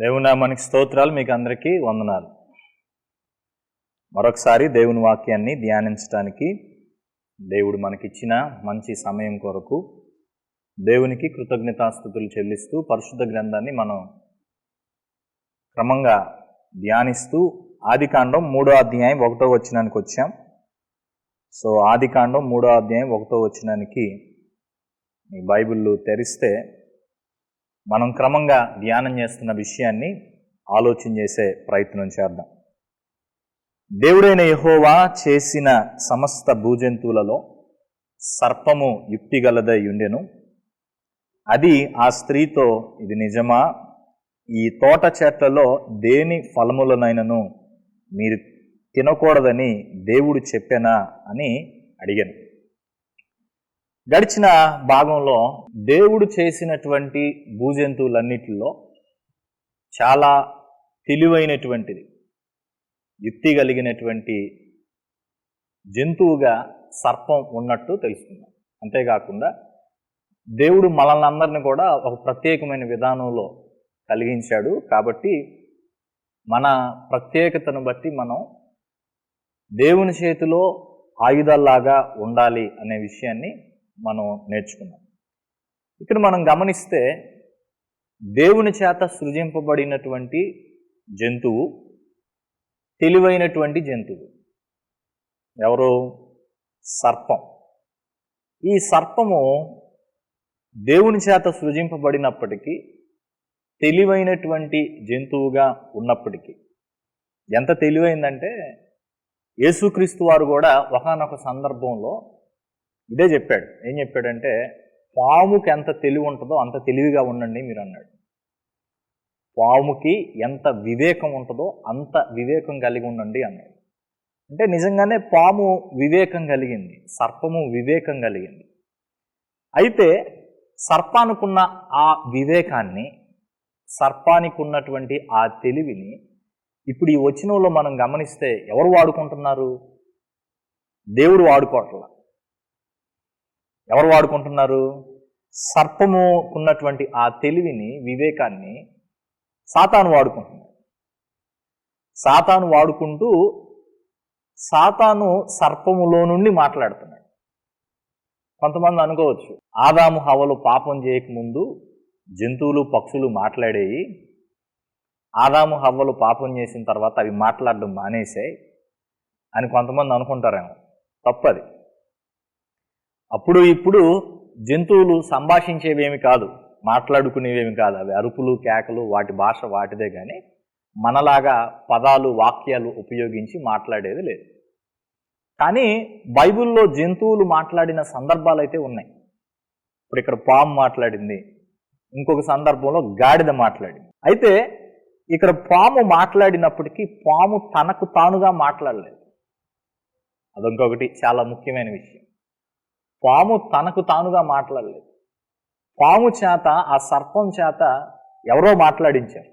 దేవుని మనకి స్తోత్రాలు మీకు అందరికీ వందనాలు. మరొకసారి దేవుని వాక్యాన్ని ధ్యానించడానికి దేవుడు మనకిచ్చిన మంచి సమయం కొరకు దేవునికి కృతజ్ఞతాస్థుతులు చెల్లిస్తూ పరిశుద్ధ గ్రంథాన్ని మనం క్రమంగా ధ్యానిస్తూ ఆదికాండం మూడో అధ్యాయం ఒకటో వచ్చినానికి వచ్చాం. సో ఆదికాండం మూడో అధ్యాయం ఒకటో వచ్చినానికి మీ బైబిల్లు తెరిస్తే మనం క్రమంగా ధ్యానం చేస్తున్న విషయాన్ని ఆలోచన చేసే ప్రయత్నం చేద్దాం. దేవుడైన యహోవా చేసిన సమస్త భూజంతువులలో సర్పము యుక్తిగలదై ఉండెను. అది ఆ స్త్రీతో ఇది నిజమా? ఈ తోట చెట్లలో దేని ఫలములనైనను మీరు తినకూడదని దేవుడు చెప్పెనా అని అడిగాను. గడిచిన భాగంలో దేవుడు చేసినటువంటి భూజంతువులన్నిటిలో చాలా తెలివైనటువంటిది యుక్తి కలిగినటువంటి జంతువుగా సర్పం ఉన్నట్టు తెలుసుకున్నాం అంతేకాకుండా దేవుడు మనల్ని అందరిని కూడా ఒక ప్రత్యేకమైన విధానంలో కలిగించాడు కాబట్టి మన ప్రత్యేకతను బట్టి మనం దేవుని చేతిలో ఆయుధాల్లాగా ఉండాలి అనే విషయాన్ని మనం నేర్చుకున్నాం. ఇక్కడ మనం గమనిస్తే దేవుని చేత సృజింపబడినటువంటి జంతువు తెలివైనటువంటి జంతువు. ఎవరు? సర్పం. ఈ సర్పము దేవుని చేత సృజింపబడినప్పటికీ తెలివైనటువంటి జంతువుగా ఉన్నప్పటికీ. ఎంత తెలివైందంటే యేసుక్రీస్తు వారు కూడా ఒకనొక సందర్భంలో ఇదే చెప్పాడు. ఏం చెప్పాడంటే పాముకి ఎంత తెలివి ఉంటుందో అంత తెలివిగా ఉండండి మీరు అన్నాడు. పాముకి ఎంత వివేకం ఉంటుందో అంత వివేకం కలిగి ఉండండి అన్నాడు. అంటే నిజంగానే పాము వివేకం కలిగింది సర్పము వివేకం కలిగింది. అయితే సర్పానికున్న ఆ వివేకాన్ని సర్పానికి ఉన్నటువంటి ఆ తెలివిని ఇప్పుడు ఈ వచనంలో మనం గమనిస్తే ఎవరు వాడుకుంటున్నారు? దేవుడు వాడుకోవట్లా. ఎవరు వాడుకుంటున్నారు? సర్పముకున్నటువంటి ఆ తెలివిని వివేకాన్ని సాతాను వాడుకుంటున్నాడు. సాతాను వాడుకుంటూ సాతాను సర్పములో నుండి మాట్లాడుతున్నాడు. కొంతమంది అనుకోవచ్చు ఆదాము హవలు పాపం చేయకముందు జంతువులు పక్షులు మాట్లాడేవి ఆదాము హవ్వలు పాపం చేసిన తర్వాత అవి మాట్లాడడం మానేసాయి అని కొంతమంది అనుకుంటారేమో. తప్పది. అప్పుడు ఇప్పుడు జంతువులు సంభాషించేవేమి కాదు మాట్లాడుకునేవేమి కాదు. అవి అరుపులు కేకలు వాటి భాష వాటిదే కానీ మనలాగా పదాలు వాక్యాలు ఉపయోగించి మాట్లాడేది లేదు. కానీ బైబిల్లో జంతువులు మాట్లాడిన సందర్భాలు అయితే ఉన్నాయి. ఇప్పుడు ఇక్కడ పాము మాట్లాడింది ఇంకొక సందర్భంలో గాడిద మాట్లాడింది. అయితే ఇక్కడ పాము మాట్లాడినప్పటికీ పాము తనకు తానుగా మాట్లాడలేదు. అదొంకొకటి చాలా ముఖ్యమైన విషయం. పాము తనకు తానుగా మాట్లాడలేదు. పాము చేత ఆ సర్పం చేత ఎవరో మాట్లాడించారు.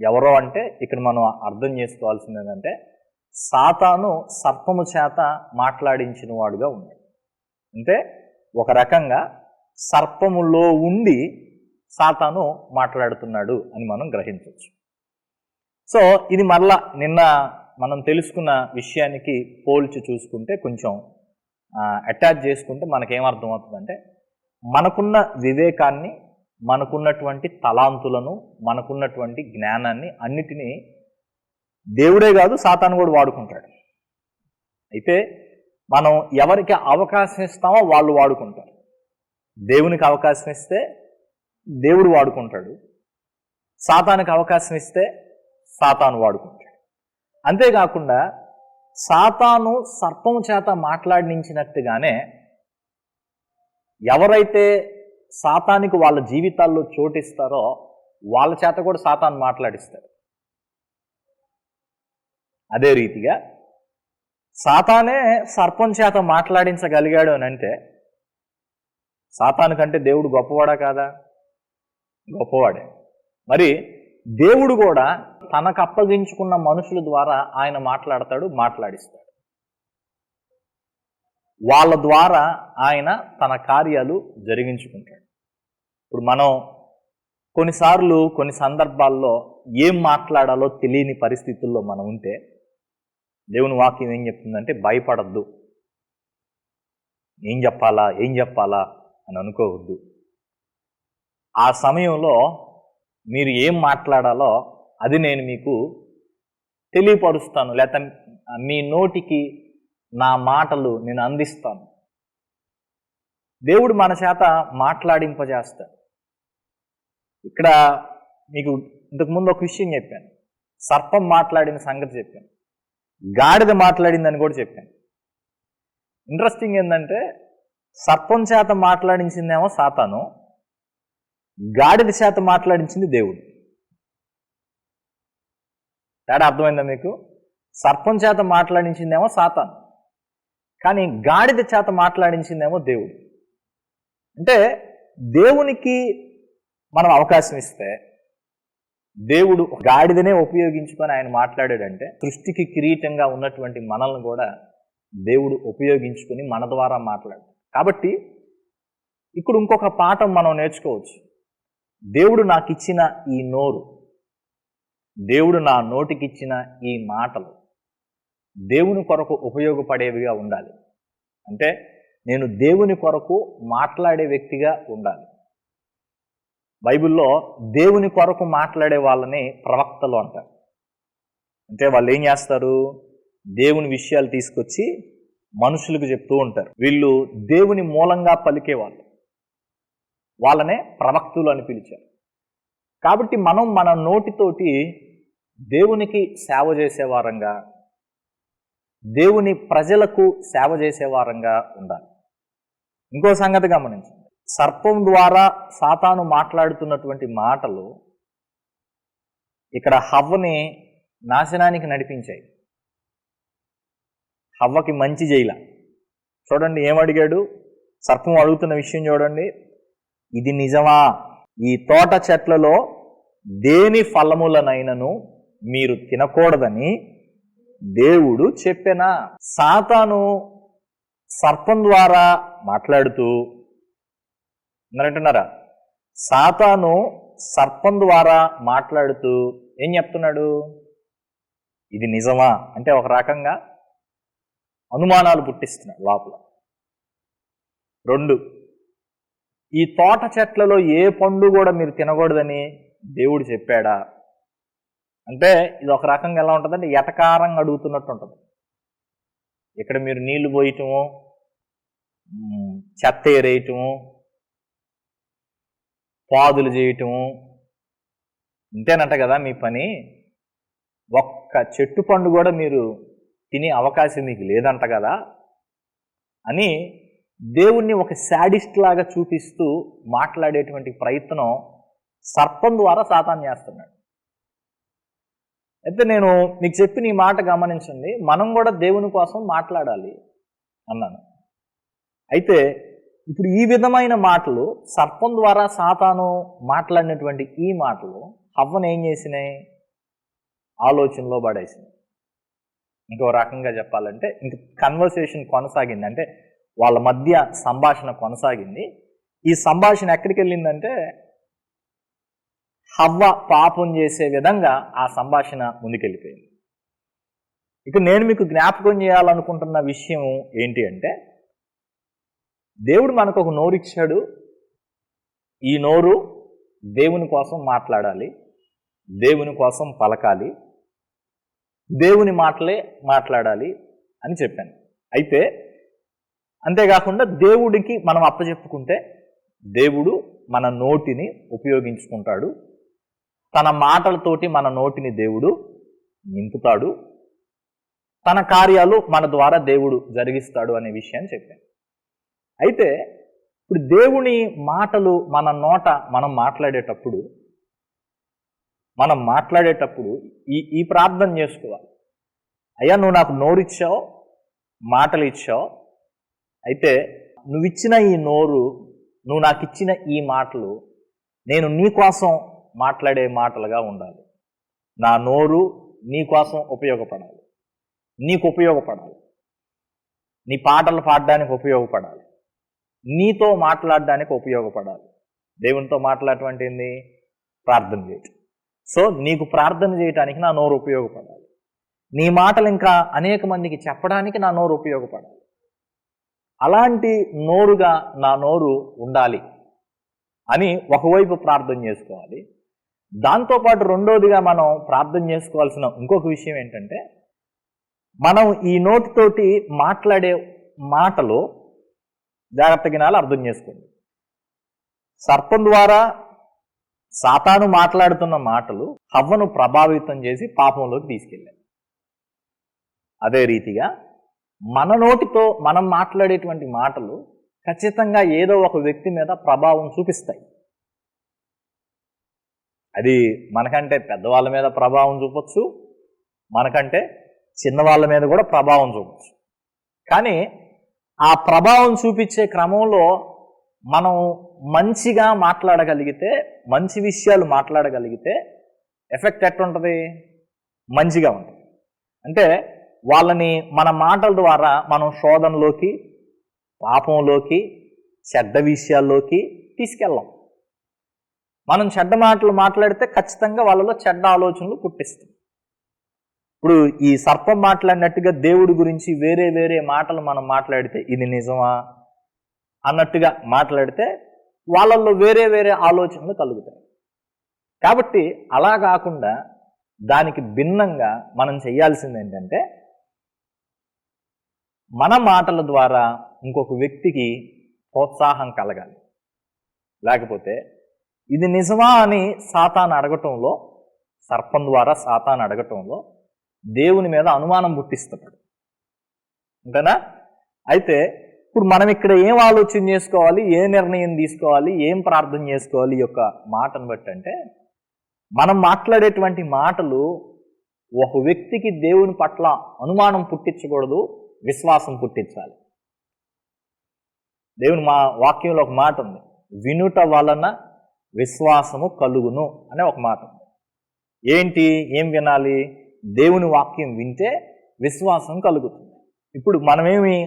ఎవరో అంటే ఇక్కడ మనం అర్థం చేసుకోవాల్సింది ఏంటంటే సాతాను సర్పము చేత మాట్లాడించిన వాడుగా ఉన్నాడు. అంటే ఒక రకంగా సర్పములో ఉండి సాతాను మాట్లాడుతున్నాడు అని మనం గ్రహించవచ్చు. సో ఇది మరలా నిన్న మనం తెలుసుకున్న విషయానికి పోల్చి చూసుకుంటే కొంచెం అటాచ్ చేసుకుంటే మనకేమర్థం అవుతుందంటే మనకున్న వివేకాన్ని మనకున్నటువంటి తలాంతులను మనకున్నటువంటి జ్ఞానాన్ని అన్నిటినీ దేవుడే కాదు సాతాను కూడా వాడుకుంటాడు. అయితే మనం ఎవరికి అవకాశం ఇస్తామో వాళ్ళు వాడుకుంటారు. దేవునికి అవకాశం ఇస్తే దేవుడు వాడుకుంటాడు. సాతానికి అవకాశం ఇస్తే సాతాను వాడుకుంటాడు. అంతేకాకుండా సాతాను సర్పం చేత మాట్లాడించినట్టుగానే ఎవరైతే సాతానికి వాళ్ళ జీవితాల్లో చోటిస్తారో వాళ్ళ చేత కూడా సాతాను మాట్లాడిస్తారు అదే రీతిగా సాతానే సర్పం చేత మాట్లాడించగలిగాడు అని అంటే సాతాను కంటే దేవుడు గొప్పవాడా కాదా? గొప్పవాడే. మరి దేవుడు కూడా తనకు అప్పగించుకున్న మనుషుల ద్వారా ఆయన మాట్లాడతాడు మాట్లాడిస్తాడు. వాళ్ళ ద్వారా ఆయన తన కార్యాలు జరిగించుకుంటాడు. ఇప్పుడు మనం కొన్నిసార్లు కొన్ని సందర్భాల్లో ఏం మాట్లాడాలో తెలియని పరిస్థితుల్లో మనం ఉంటే దేవుని వాక్యం ఏం చెప్తుందంటే భయపడద్దు. ఏం చెప్పాలా ఏం చెప్పాలా అని అనుకోవద్దు. ఆ సమయంలో మీరు ఏం మాట్లాడాలో అది నేను మీకు తెలియపరుస్తాను లేక మీ నోటికి నా మాటలు నేను అందిస్తాను. దేవుడు మన చేత మాట్లాడింపజేస్తాడు. ఇక్కడ మీకు ఇంతకుముందు ఒక విషయం చెప్పాను. సర్పం మాట్లాడిన సంగతి చెప్పాను. గాడిద మాట్లాడిందని కూడా చెప్పాను. ఇంట్రెస్టింగ్ ఏంటంటే సర్పం చేత మాట్లాడించిందేమో సాతాను గాడిద చేత మాట్లాడించింది దేవుడు. తేడా అర్థమైందా మీకు? సర్పం చేత మాట్లాడించిందేమో సాతాన్. కానీ గాడిద చేత మాట్లాడించిందేమో దేవుడు. అంటే దేవునికి మనం అవకాశం ఇస్తే దేవుడు గాడిదనే ఉపయోగించుకొని ఆయన మాట్లాడాడంటే సృష్టికి కిరీటంగా ఉన్నటువంటి మనల్ని కూడా దేవుడు ఉపయోగించుకొని మన ద్వారా మాట్లాడు కాబట్టి ఇక్కడ ఇంకొక పాఠం మనం నేర్చుకోవచ్చు. దేవుడు నాకు ఇచ్చిన ఈ నోరు దేవుడు నా నోటికిచ్చిన ఈ మాటలు దేవుని కొరకు ఉపయోగపడేవిగా ఉండాలి. అంటే నేను దేవుని కొరకు మాట్లాడే వ్యక్తిగా ఉండాలి. బైబిల్లో దేవుని కొరకు మాట్లాడే వాళ్ళని ప్రవక్తలు అంటారు. అంటే వాళ్ళు ఏం చేస్తారు? దేవుని విషయాలు తీసుకొచ్చి మనుషులకు చెప్తూ ఉంటారు. వీళ్ళు దేవుని మూలంగా పలికేవాళ్ళు. వాళ్ళనే ప్రవక్తులు అని పిలిచారు. కాబట్టి మనం మన నోటితోటి దేవునికి సేవ చేసేవారంగా దేవుని ప్రజలకు సేవ చేసేవారంగా ఉండాలి. ఇంకో సంగతి గమనించండి. సర్పం ద్వారా సాతాను మాట్లాడుతున్నటువంటి మాటలు ఇక్కడ హవ్వని నాశనానికి నడిపించాయి. హవ్వకి మంచి జైల. చూడండి ఏమడిగాడు? సర్పం అడుగుతున్న విషయం చూడండి. ఇది నిజమా? ఈ తోట చెట్లలో దేని ఫలములనైనను మీరు తినకూడదని దేవుడు చెప్పెనా? సాతాను సర్పం ద్వారా మాట్లాడుతూ ఉన్నారంటున్నారా సాతాను సర్పం ద్వారా మాట్లాడుతూ ఏం చెప్తున్నాడు? ఇది నిజమా? అంటే ఒక రకంగా అనుమానాలు పుట్టిస్తున్నాడు లోపల. రెండు ఈ తోట చెట్లలో ఏ పండు కూడా మీరు తినకూడదని దేవుడు చెప్పాడా? అంటే ఇది ఒక రకంగా ఎలా ఉంటుందంటే ఎటకారంగా అడుగుతున్నట్టు ఉంటుంది. ఇక్కడ మీరు నీళ్ళు పోయటము చెత్త ఏరేయటము పాదులు చేయటము ఇంతేనంట కదా మీ పని. ఒక్క చెట్టు పండు కూడా మీరు తినే అవకాశం మీకు లేదంట కదా అని దేవుణ్ణి ఒక శాడిస్ట్ లాగా చూపిస్తూ మాట్లాడేటువంటి ప్రయత్నం సర్పం ద్వారా సాతాన్ చేస్తున్నాడు. అయితే నేను మీకు చెప్పిన ఈ మాట గమనించండి మనం కూడా దేవుని కోసం మాట్లాడాలి అన్నాను. అయితే ఇప్పుడు ఈ విధమైన మాటలు సర్పం ద్వారా సాతాను మాట్లాడినటువంటి ఈ మాటలు హవ్వను ఏం చేసినాయి? ఆలోచనలో పడేసినాయి. ఇంకో రకంగా చెప్పాలంటే ఇంక కన్వర్సేషన్ కొనసాగింది. అంటే వాళ్ళ మధ్య సంభాషణ కొనసాగింది. ఈ సంభాషణ ఎక్కడికి వెళ్ళిందంటే హవ్వ పాపం చేసే విధంగా ఆ సంభాషణ ముందుకెళ్ళిపోయింది. ఇక నేను మీకు జ్ఞాపకం చేయాలనుకుంటున్న విషయం ఏంటి అంటే దేవుడు మనకు ఒక నోరు ఇచ్చాడు ఈ నోరు దేవుని కోసం మాట్లాడాలి. దేవుని కోసం పలకాలి. దేవుని మాటలే మాట్లాడాలి అని చెప్పాను. అయితే అంతేకాకుండా దేవుడికి మనం అప్పచెప్పుకుంటే దేవుడు మన నోటిని ఉపయోగించుకుంటాడు. తన మాటలతోటి మన నోటిని దేవుడు నింపుతాడు. తన కార్యాలు మన ద్వారా దేవుడు జరిగిస్తాడు అనే విషయాన్ని చెప్పాను. అయితే ఇప్పుడు దేవుని మాటలు మన నోట మనం మాట్లాడేటప్పుడు మనం మాట్లాడేటప్పుడు ఈ ఈ ప్రార్థన చేసుకోవాలి. అయ్యా నువ్వు నాకు నోరిచ్చావు మాటలు ఇచ్చావు అయితే నువ్వు ఇచ్చిన ఈ నోరు నువ్వు నాకు ఇచ్చిన ఈ మాటలు నేను నీ కోసం మాట్లాడే మాటలుగా ఉండాలి. నా నోరు నీ కోసం ఉపయోగపడాలి. నీకు ఉపయోగపడాలి. నీ పాటలు పాడడానికి ఉపయోగపడాలి. నీతో మాట్లాడడానికి ఉపయోగపడాలి. దేవునితో మాట్లాడటం ఏంది? ప్రార్థన చేయటం. సో నీకు ప్రార్థన చేయటానికి నా నోరు ఉపయోగపడాలి. నీ మాటలు ఇంకా అనేక మందికి చెప్పడానికి నా నోరు ఉపయోగపడాలి. అలాంటి నోరుగా నా నోరు ఉండాలి అని ఒకవైపు ప్రార్థన చేసుకోవాలి. దాంతోపాటు రెండోదిగా మనం ప్రార్థన చేసుకోవాల్సిన ఇంకొక విషయం ఏంటంటే మనం ఈ నోటితోటి మాట్లాడే మాటలు జాగ్రత్తగా వినాలి అర్థం చేసుకోండి. సర్పం ద్వారా సాతాను మాట్లాడుతున్న మాటలు హవ్వను ప్రభావితం చేసి పాపంలోకి తీసుకెళ్ళాయి. అదే రీతిగా మన నోటితో మనం మాట్లాడేటువంటి మాటలు ఖచ్చితంగా ఏదో ఒక వ్యక్తి మీద ప్రభావం చూపిస్తాయి. అది మనకంటే పెద్దవాళ్ళ మీద ప్రభావం చూపొచ్చు మనకంటే చిన్నవాళ్ళ మీద కూడా ప్రభావం చూపొచ్చు. కానీ ఆ ప్రభావం చూపించే క్రమంలో మనం మంచిగా మాట్లాడగలిగితే మంచి విషయాలు మాట్లాడగలిగితే ఎఫెక్ట్ ఎట్టుంటుంది? మంచిగా ఉంటుంది. అంటే వాళ్ళని మన మాటల ద్వారా మనం శోధనలోకి పాపంలోకి చెడ్డ విషయాల్లోకి తీసుకెళ్ళాం. మనం చెడ్డ మాటలు మాట్లాడితే ఖచ్చితంగా వాళ్ళలో చెడ్డ ఆలోచనలు పుట్టిస్తాం ఇప్పుడు ఈ సర్పం మాట్లాడినట్టుగా దేవుడి గురించి వేరే వేరే మాటలు మనం మాట్లాడితే ఇది నిజమా? అన్నట్టుగా మాట్లాడితే వాళ్ళల్లో వేరే వేరే ఆలోచనలు కలుగుతాయి. కాబట్టి అలా కాకుండా దానికి భిన్నంగా మనం చేయాల్సింది ఏంటంటే మన మాటల ద్వారా ఇంకొక వ్యక్తికి ప్రోత్సాహం కలగాలి. లేకపోతే ఇది నిజమా అని సాతాను అడగటంలో సర్పం ద్వారా సాతాను అడగటంలో దేవుని మీద అనుమానం పుట్టిస్తున్నాడు అంతేనా? అయితే ఇప్పుడు మనం ఇక్కడ ఏం ఆలోచన చేసుకోవాలి ఏ నిర్ణయం తీసుకోవాలి ఏం ప్రార్థన చేసుకోవాలి ఈ యొక్క మాటను బట్టి అంటే మనం మాట్లాడేటువంటి మాటలు ఒక వ్యక్తికి దేవుని పట్ల అనుమానం పుట్టించకూడదు విశ్వాసం పుట్టించాలి. దేవుని మా వాక్యంలో ఒక మాట ఉంది. వినుట వలన విశ్వాసము కలుగును అనే ఒక మాట ఉంది. ఏంటి? ఏం వినాలి? దేవుని వాక్యం వింటే విశ్వాసం కలుగుతుంది. ఇప్పుడు మనమేమి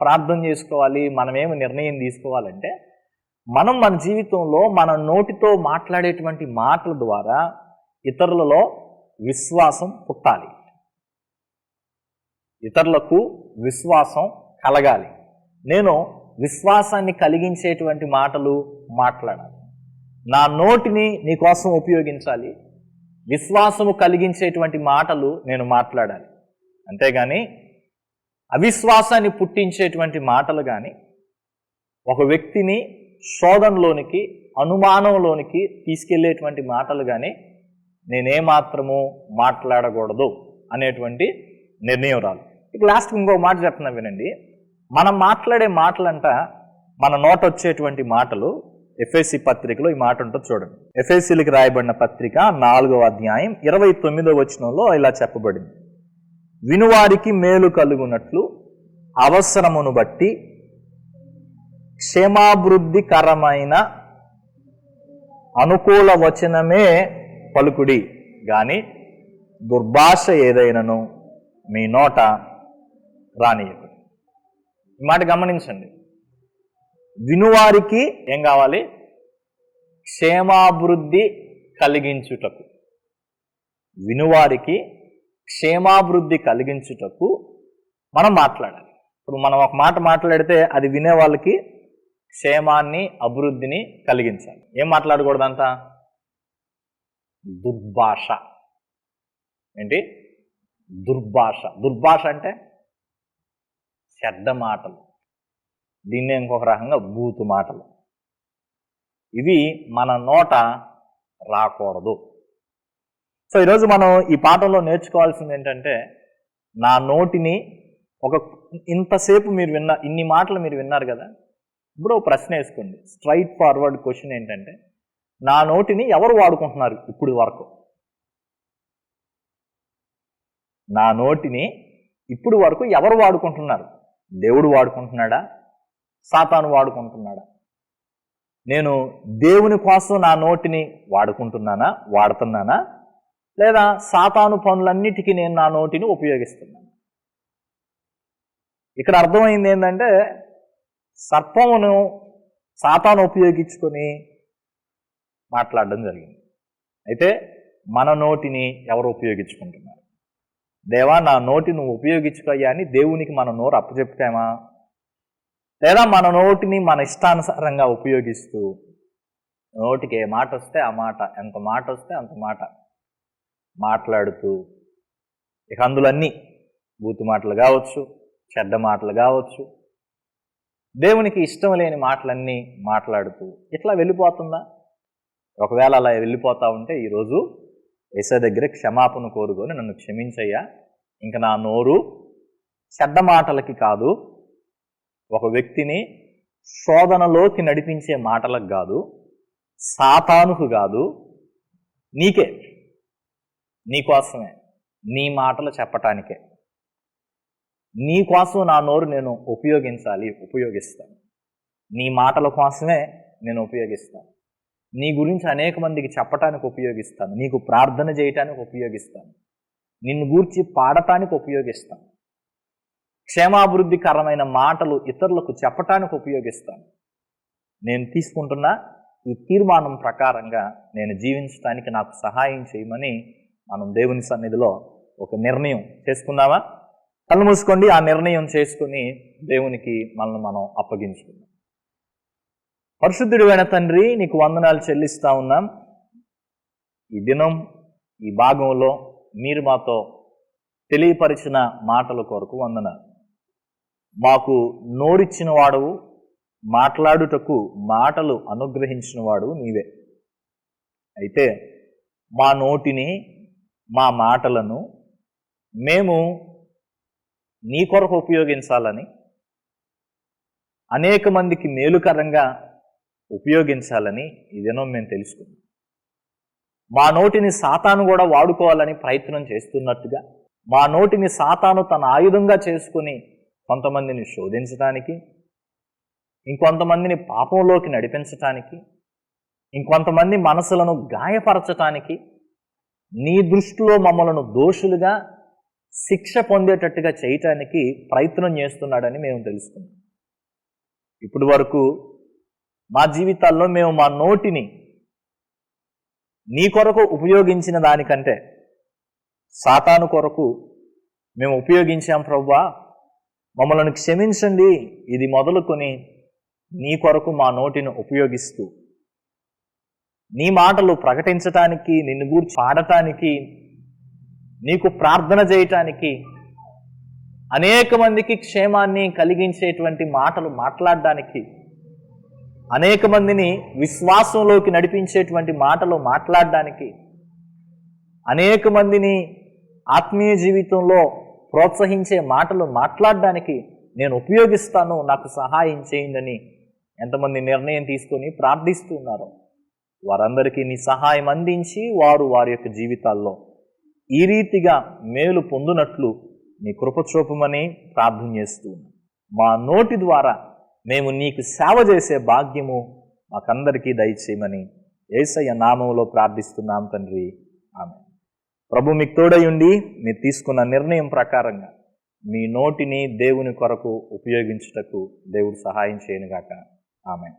ప్రార్థన చేసుకోవాలి? మనమేమి నిర్ణయం తీసుకోవాలంటే మనం మన జీవితంలో మన నోటితో మాట్లాడేటువంటి మాటల ద్వారా ఇతరులలో విశ్వాసం పుట్టాలి. ఇతరులకు విశ్వాసం కలగాలి. నేను విశ్వాసాన్ని కలిగించేటువంటి మాటలు మాట్లాడాలి. నా నోటిని నీకోసం ఉపయోగించాలి. విశ్వాసము కలిగించేటువంటి మాటలు నేను మాట్లాడాలి. అంతేగాని అవిశ్వాసాన్ని పుట్టించేటువంటి మాటలు కానీ ఒక వ్యక్తిని శోధనలోనికి అనుమానంలోనికి తీసుకెళ్ళేటువంటి మాటలు కానీ నేనేమాత్రము మాట్లాడకూడదు అనేటువంటి నిర్ణయం రాదు. ఇక లాస్ట్ ఇంకో మాట చెప్తున్నా వినండి. మనం మాట్లాడే మాటలంట మన నోట వచ్చేటువంటి మాటలు ఎఫ్ఎస్సి పత్రికలో ఈ మాట ఉంటుంది చూడండి. ఎఫ్ఎస్సీలకు రాయబడిన పత్రిక నాలుగవ అధ్యాయం ఇరవై తొమ్మిదవ వచనంలో ఇలా చెప్పబడింది. వినువారికి మేలు కలుగునట్లు అవసరమును బట్టి క్షేమాభివృద్ధికరమైన అనుకూల వచనమే పలుకుడి. కానీ దుర్భాష ఏదైనను మీ నోట రానియదు ఈ మాట గమనించండి. వినువారికి ఏం కావాలి? క్షేమాభివృద్ధి కలిగించుటకు. వినువారికి క్షేమాభివృద్ధి కలిగించుటకు మనం మాట్లాడాలి. ఇప్పుడు మనం ఒక మాట మాట్లాడితే అది వినే వాళ్ళకి క్షేమాన్ని అభివృద్ధిని కలిగించాలి. ఏం మాట్లాడకూడదంట దుర్భాష. ఏంటి? దుర్భాష. దుర్భాష అంటే? చెడ్డ మాటలు. దీన్నే ఇంకొక రకంగా బూతు మాటలు. ఇవి మన నోట రాకూడదు. సో ఈరోజు మనం ఈ పాఠంలో నేర్చుకోవాల్సింది ఏంటంటే నా నోటిని ఒక ఇంతసేపు మీరు విన్న ఇన్ని మాటలు మీరు విన్నారు కదా ఇప్పుడు ప్రశ్న వేసుకోండి. స్ట్రైట్ ఫార్వర్డ్ క్వశ్చన్ ఏంటంటే నా నోటిని ఎవరు వాడుకుంటున్నారు ఇప్పుడు వరకు? నా నోటిని ఇప్పుడు వరకు ఎవరు వాడుకుంటున్నారు? దేవుడు వాడుకుంటున్నాడా? సాతాను వాడుకుంటున్నాడా? నేను దేవుని కోసం నా నోటిని వాడుకుంటున్నానా? వాడుతున్నానా? లేదా సాతాను పనులన్నిటికీ నేను నా నోటిని ఉపయోగిస్తున్నాను? ఇక్కడ అర్థమైంది ఏంటంటే సర్పమును సాతాను ఉపయోగించుకొని మాట్లాడడం జరిగింది. అయితే మన నోటిని ఎవరు ఉపయోగించుకుంటున్నారు? దేవా నా నోటి నువ్వు ఉపయోగించుకోయ్యా అని దేవునికి మన నోరు అప్పచెప్తామా? లేదా మన నోటిని మన ఇష్టానుసారంగా ఉపయోగిస్తూ నోటికి ఏ మాట వస్తే ఆ మాట ఎంత మాట వస్తే అంత మాట మాట్లాడుతూ ఇక అందులన్నీ బూతు మాటలు కావచ్చు చెడ్డ మాటలు కావచ్చు దేవునికి ఇష్టం లేని మాటలన్నీ మాట్లాడుతూ ఇట్లా వెళ్ళిపోతుందా? ఒకవేళ అలా వెళ్ళిపోతా ఉంటే ఈరోజు ఏసై దగ్గర క్షమాపణ కోరుకొని నన్ను క్షమించయ్యా. ఇంక నా నోరు చెడ్డ మాటలకి కాదు ఒక వ్యక్తిని శోధనలోకి నడిపించే మాటలకు కాదు సాతానుకు కాదు నీకే నీకోసమే నీ మాటలు చెప్పటానికే. నీకోసం నా నోరు నేను ఉపయోగించాలి ఉపయోగిస్తాను. నీ మాటల కోసమే నేను ఉపయోగిస్తాను. నీ గురించి అనేక మందికి చెప్పటానికి ఉపయోగిస్తాను. నీకు ప్రార్థన చేయటానికి ఉపయోగిస్తాను. నిన్ను గూర్చి పాడటానికి ఉపయోగిస్తాను. క్షేమాభివృద్ధికరమైన మాటలు ఇతరులకు చెప్పటానికి ఉపయోగిస్తాను. నేను తీసుకుంటున్న ఈ తీర్మానం ప్రకారంగా నేను జీవించడానికి నాకు సహాయం చేయమని మనం దేవుని సన్నిధిలో ఒక నిర్ణయం చేసుకుందామా? కళ్ళు మూసుకోండి ఆ నిర్ణయం చేసుకుని దేవునికి మనల్ని మనం అప్పగించుకుందాం. పరిశుద్ధుడివైన తండ్రి నీకు వందనాలు చెల్లిస్తా ఉన్నాం. ఈ దినం ఈ భాగంలో మీరు మాతో తెలియపరిచిన మాటల కొరకు వందనాలు. మాకు నోరిచ్చిన వాడవు మాట్లాడుటకు మాటలు అనుగ్రహించిన వాడు నీవే. అయితే మా నోటిని మా మాటలను మేము నీ కొరకు ఉపయోగించాలని అనేక మందికి మేలుకరంగా ఉపయోగించాలని ఈ మేము తెలుసుకున్నాం. మా నోటిని సాతాను కూడా వాడుకోవాలని ప్రయత్నం చేస్తున్నట్టుగా మా నోటిని సాతాను తన ఆయుధంగా చేసుకుని కొంతమందిని శోధించటానికి ఇంకొంతమందిని పాపంలోకి నడిపించటానికి ఇంకొంతమంది మనసులను గాయపరచటానికి నీ దృష్టిలో మమ్మలను దోషులుగా శిక్ష పొందేటట్టుగా చేయటానికి ప్రయత్నం చేస్తున్నాడని మేము తెలుసుకున్నాం. ఇప్పటి వరకు మా జీవితాల్లో మేము మా నోటిని నీ కొరకు ఉపయోగించిన దానికంటే సాతాను కొరకు మేము ఉపయోగించాం ప్రవ్వా. మమ్మల్ని క్షమించండి. ఇది మొదలుకొని నీ కొరకు మా నోటిని ఉపయోగిస్తూ నీ మాటలు ప్రకటించటానికి నిన్ను గూర్చి పాడటానికి నీకు ప్రార్థన చేయటానికి అనేక మందికి క్షేమాన్ని కలిగించేటువంటి మాటలు మాట్లాడడానికి అనేక మందిని విశ్వాసంలోకి నడిపించేటువంటి మాటలు మాట్లాడడానికి అనేక మందిని ఆత్మీయ జీవితంలో ప్రోత్సహించే మాటలు మాట్లాడడానికి నేను ఉపయోగిస్తాను నాకు సహాయం చేయండి ఎంతమంది నిర్ణయం తీసుకొని ప్రార్థిస్తున్నారు. వారందరికీ నీ సహాయం అందించి వారు వారి యొక్క జీవితాల్లో ఈ రీతిగా మేలు పొందునట్లు నీ కృపచూపమని ప్రార్థన చేస్తూ మా నోటి ద్వారా మేము నీకు సేవ చేసే భాగ్యము మాకందరికీ దయచేయమని ఏసయ్య నామంలో ప్రార్థిస్తున్నాం తండ్రి. ఆమె ప్రభు మీకు తోడయుండి మీరు తీసుకున్న నిర్ణయం ప్రకారంగా మీ నోటిని దేవుని కొరకు ఉపయోగించుటకు దేవుడు సహాయం చేయనుగాక. ఆమె